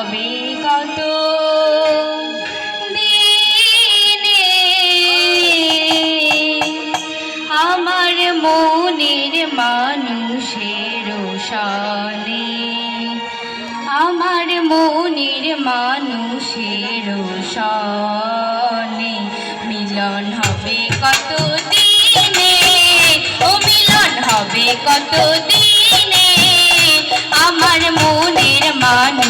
হবে কত দিনে? আমার মনের মানুষের আমার মনের মানুষের মিলন হবে কত ও মিলন হবে কত দিনে? আমার মনের মানুষ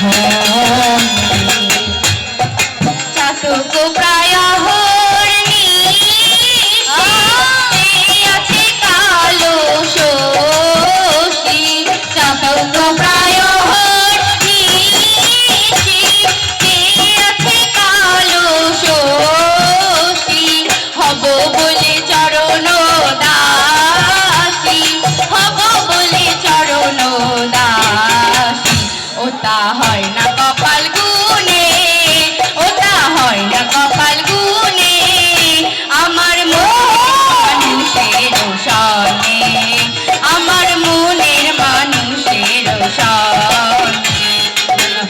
এখন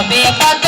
হবে কত